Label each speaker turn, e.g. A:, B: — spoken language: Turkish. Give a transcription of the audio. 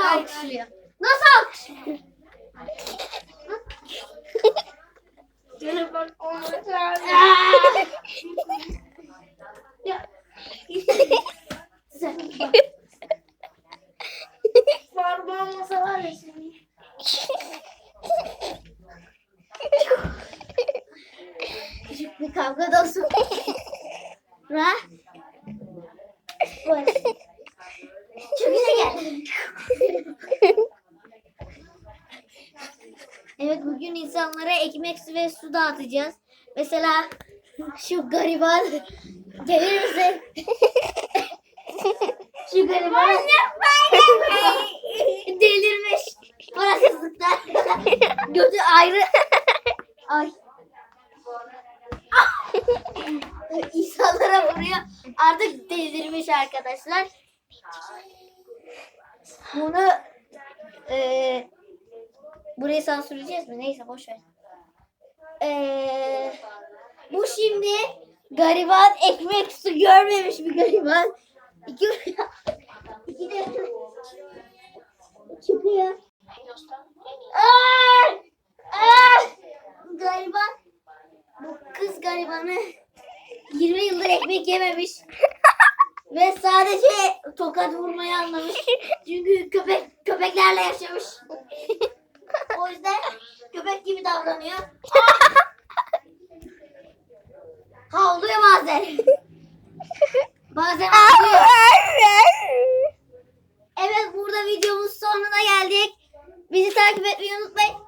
A: alkışlıyor? Nasıl alkışlıyor?
B: Gelin bak onu
A: ya. Güzel. Bak.
B: Parmağım olsa var ya seni.
A: Küçük bir kavga da olsun. Ra. Böyle. Evet bugün insanlara ekmek su ve su dağıtacağız. Mesela şu gariban gelir misin? şu gariban delirmiş. Parasızlıktan. Götü ayrı. Ay. İnsanlara vuruyor. Artık delirmiş arkadaşlar. Bunu eee burayı sansürleyeceğiz mi? Neyse boş ver. Eee bu şimdi gariban ekmek su görmemiş bir gariban. İki, iki de çıkıyor. Aa! Aa! Gariban bu kız garibanı 20 yıldır ekmek yememiş. Ve sadece tokat vurmayı anlamış. Çünkü köpek köpeklerle yaşamış. O yüzden köpek gibi davranıyor. Havlıyor bazen. Bazen havlıyor. Evet burada videomuz sonuna geldik. Bizi takip etmeyi unutmayın.